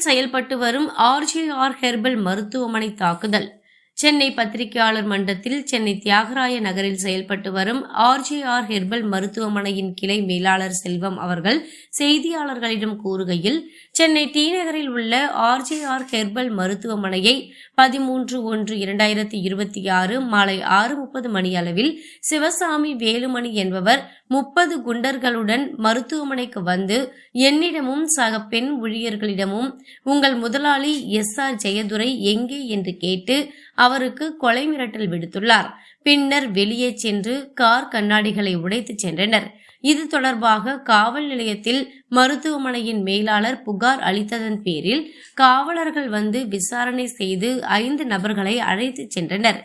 செயல்பட்டு வரும் RJR herbal மருத்துவமனை தாக்குதல். சென்னை பத்திரிகையாளர் மன்றத்தில் சென்னை தியாகராய நகரில் செயல்பட்டு வரும் ஆர்ஜேஆர் ஹெர்பல் மருத்துவமனையின் கிளை மேலாளர் செல்வம் அவர்கள் செய்தியாளர்களிடம் கூறுகையில் சென்னை டி நகரில் உள்ள ஆர்ஜேஆர் ஹெர்பல் மருத்துவமனையை பதிமூன்று ஒன்று இரண்டாயிரத்தி இருபத்தி ஆறு மாலை ஆறு முப்பது மணி அளவில் சிவசாமி வேலுமணி என்பவர் முப்பது குண்டர்களுடன் மருத்துவமனைக்கு வந்து என்னிடமும் சக பெண் ஊழியர்களிடமும் உங்கள் முதலாளி எஸ் ஆர் ஜெயதுரை எங்கே? என்று கேட்டு அவருக்கு கொலை மிரட்டல் விடுத்துள்ளார். பின்னர் வெளியே சென்று கார் கண்ணாடிகளை உடைத்து சென்றனர். இது தொடர்பாக காவல் நிலையத்தில் மருத்துவமனையின் மேலாளர் புகார் அளித்ததன் பேரில் காவலர்கள் வந்து விசாரணை செய்து ஐந்து நபர்களை அழைத்து சென்றனர்.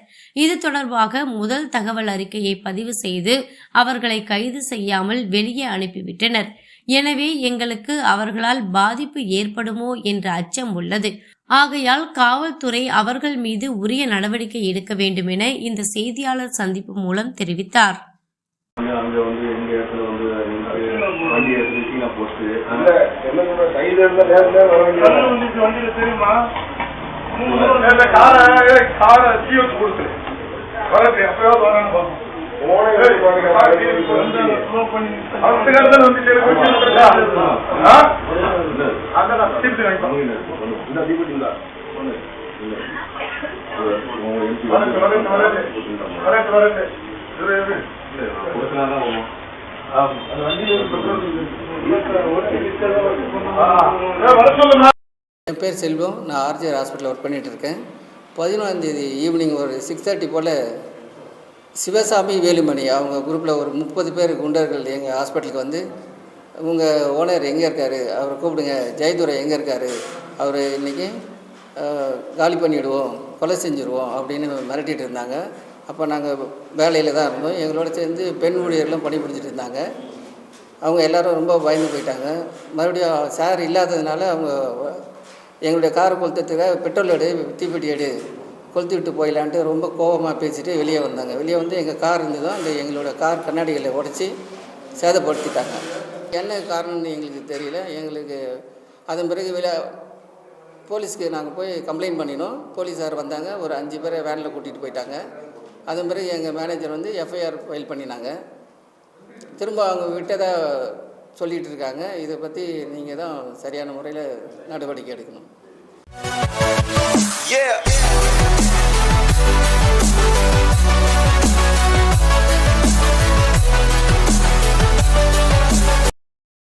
இது தொடர்பாக முதல் தகவல் அறிக்கையை பதிவு செய்து அவர்களை கைது செய்யாமல் வெளியே அனுப்பிவிட்டனர். எனவே எங்களுக்கு அவர்களால் பாதிப்பு ஏற்படுமோ என்ற அச்சம் உள்ளது. ஆகையால் காவல்துறை அவர்கள் மீது உரிய நடவடிக்கை எடுக்க வேண்டும் என இந்த செய்தியாளர் சந்திப்பு மூலம் தெரிவித்தார் போனே இல்ல என் பேர் செல்வம். நான் ஆர்ஜிஆர் ஹாஸ்பிட்டலில் ஒர்க் பண்ணிகிட்டு இருக்கேன் பதினொன்றாந்தேதி ஈவினிங் ஒரு சிக்ஸ் தேர்ட்டி போல் சிவசாமி வேலுமணி அவங்க குரூப்பில் ஒரு முப்பது பேர் குண்டர்கள் எங்கள் ஹாஸ்பிட்டலுக்கு வந்து உங்கள் ஓனர் எங்கே இருக்கார்? அவரை கூப்பிடுங்க. ஜெயதுரை எங்கே இருக்கார்? அவர் இன்றைக்கி காலி பண்ணிவிடுவோம் கொலை செஞ்சுருவோம் அப்படின்னு மிரட்டிகிட்டு இருந்தாங்க. அப்போ நாங்கள் வேலையில் தான் இருந்தோம். எங்களோட சேர்ந்து பெண் ஊழியர்களும் பணிபுரிஞ்சிட்டு இருந்தாங்க. அவங்க எல்லாரும் ரொம்ப பயந்து போயிட்டாங்க. மறுபடியும் சார் இல்லாததுனால அவங்க எங்களுடைய காரை கொளுத்துறதுக்காக பெட்ரோல் எடு தீப்பெட்டி எடு கொளுத்தி விட்டு போயிடலான்ட்டு ரொம்ப கோபமாக பேசிட்டு வெளியே வந்தாங்க. வெளியே வந்து எங்கள் கார் இருந்ததும் அந்த எங்களோட கார் கண்ணாடிகளை உடச்சி சேதப்படுத்திட்டாங்க. என்ன காரணம்னு எங்களுக்கு தெரியல. எங்களுக்கு அதன் பிறகு விழா போலீஸ்க்கு நாங்கள் போய் கம்ப்ளைண்ட் பண்ணினோம். போலீஸார் வந்தாங்க. ஒரு அஞ்சு பேரை வேனில் கூட்டிகிட்டு போயிட்டாங்க. அதன் பிறகு எங்கள் மேனேஜர் வந்து எஃப்ஐஆர் ஃபைல் பண்ணினாங்க. திரும்ப அவங்க விட்டதாக சொல்லிகிட்டு இருக்காங்க. இதை பற்றி நீங்கள் தான் சரியான முறையில் நடவடிக்கை எடுக்கணும். Yeah.